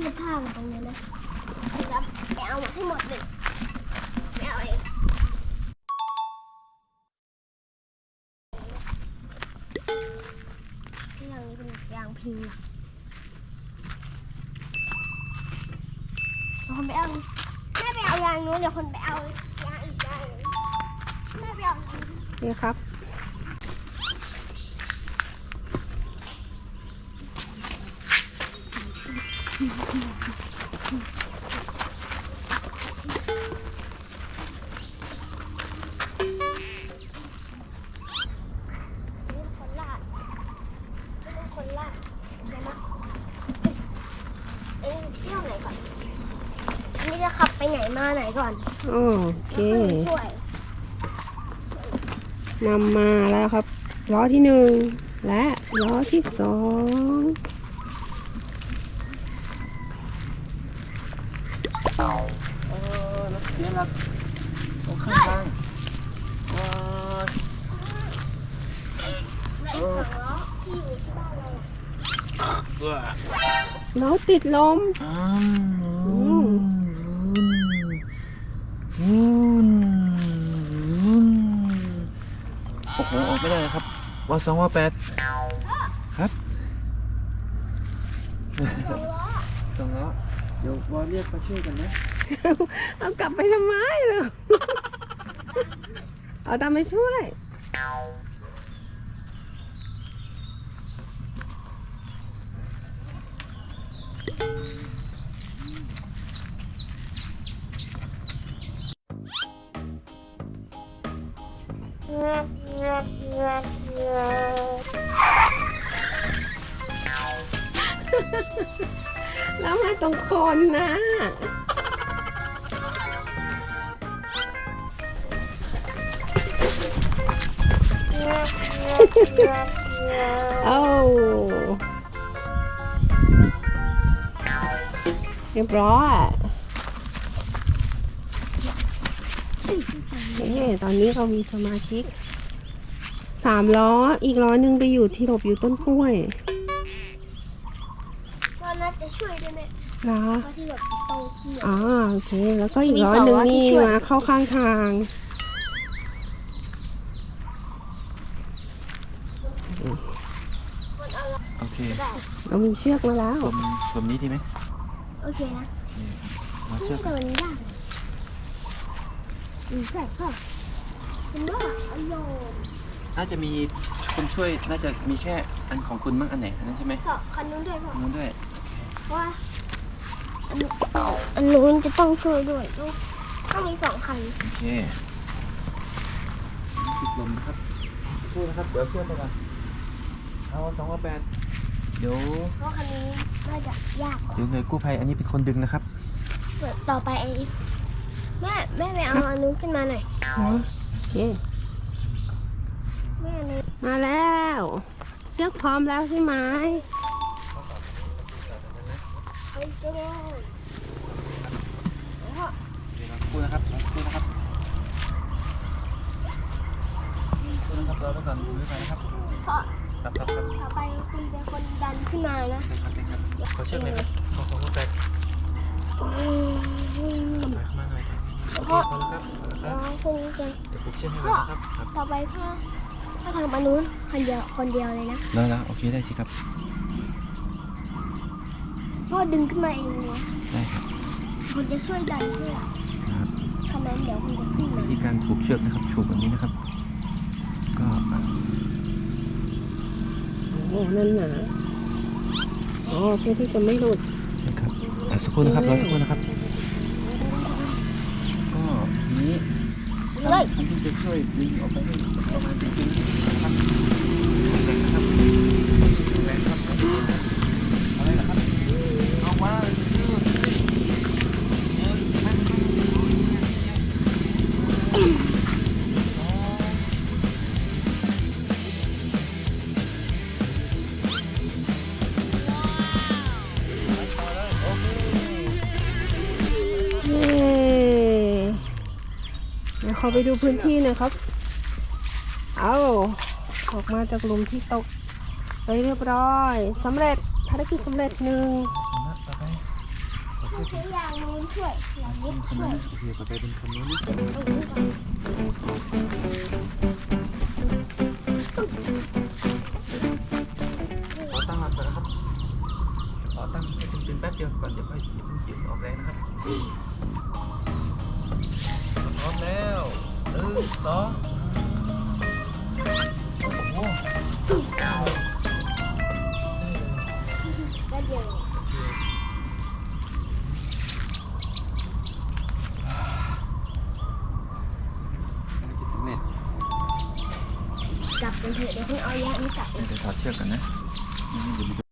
เทียบท่ากันตรงนี้นะจะไปเอามาให้หมดเลยไม่เอาเองยางนี้เป็นยางพิงอะเดี๋ยวคนไปเอาแม่ไปเอายางนู้นเดี๋ยวคนไปเอายางอีกยางหนึ่งแม่ไปเอายางนู้นนี่ครับ นี่คนลาดนี่เป็นคนลาดใช่ไหมเอ้ยเที่ยวไหนก่อนอันนี้จะ ขับไปไหนมาไหนก่อนโอเคแล้วค่อยช่วยนำมาแล้วครับ ล้อที่หนึ่งและล้อที่สอง เออรถเสียหลักตรงข้างทางว้ายละอีกสองล้อที่อยู่ที่บ้านเราอะเบื่อล้อติดลมอืมอืมอืมโอ้โหออกไม่ได้เลยครับว่าสองว่าแปดครับ สองล้อ สองแล้ว เดี๋ยววอเรียกมาช่วยกันนะเอากลับไปทำไมเลย เอาตามไปช่วย แล้วมาตรงคนนะโอ้เรียบร้อยนี่ตอนนี้เรามีสมาชิกสามล้อ อีกล้อหนึ่งไปอยู่ที่หลบอยู่ต้นกล้วย ช่วยด้วยไหมเหรอเพราะที่แบบโตขึ้นอ๋อโอเค แล้วก็อีกล้อหนึ่งมีสองล้อที่นี่ช่วย มาเข้าข้างทาง มันเอาล้อโอเคได้เรามีเชือกมาแล้วผมผมนี้ดีไหมโอเคนะมานี่เชือกแต่มันยากอืมใช่ค่ะมันว่าอโยมน่าจะมีคนช่วยน่าจะมีแค่อันของคุณมั้งอันไหนอันนั้นใช่ไหมสอบคันนู้นด้วยพ่ออันนู้นด้วยเพราะ ว่าอันนู้นอันนู้นจะต้องช่วยด้วยต้องต้องมีสองคันโอเคติดลมนะครับพูดนะครับ เดี๋ยวเชื่อมไปก่อนเอาสองว่าแปดเดี๋ยวเพราะคันนี้น่าจะยากกว่าเดี๋ยวหน่วยกู้ภัยอันนี้เป็นคนดึงนะครับ เปิดต่อไปไอ้แม่แม่ไปเอาอันนู้นขึ้นมาหน่อยอ๋อโอเคแม่อันนี้มาแล้วเชือกพร้อมแล้วใช่ไหม เจ้เดี๋ยวเราพูดนะครับพูดนะครับพูดนะครับเราต้องการดูด้วยกันนะครับพ่อครับครับครับต่อไปคุณเป็นคนดันขึ้นมานะครับครับขอเชือกหน่อยครับขอสองว่าแปดถอยเข้ามาหน่อยโอเคพอแล้วครับพอแล้วครับวคุณจะเดี๋ยวผมเชือกให้ก่อนะครับครับต่อไปพ่อพ่อทำอันนู้นคนเดียวคนเดียวเลยนะแล้วแล้วโอเคได้สิครับ พ่อดึงขึ้นมาเองเลยนะได้ครับคุณจะช่วยดันเพื่อครับขนาดเดี๋ยวคุณจะขึ้นมาวิธีการผูกเชือกนะครับผูกแบบนี้นะครับ ก็โอ้โหนั่นหนาอ๋อเพื่อที่จะไม่หลุดนะครับอะสักครู่นะครับรอสักครู่นะครับ ก็ทีนี้เลยท่านที่จะช่วยดึงออกไปให้ประมาณจริงๆน ขอไปดูพื้นที่หน่อยครับ เอาออกมาจากหลุมที่ตกไปเรียบร้อยสำเร็จภารกิจสำเร็จหนึ่งต่อไปต้องใช้ยางนู้นช่วยยางนี้คันช่วนั้ยนโอเคต่อไปเป็นคันนู้น สองโอ้โหก็เดี๋ยวสำเร็จกลับกันเถอะเดี๋ยวเพิ่งเอาแยกนี้กลับ เดี๋ยวถอดเชือกกันนะนี่เดี๋ยวมันจะ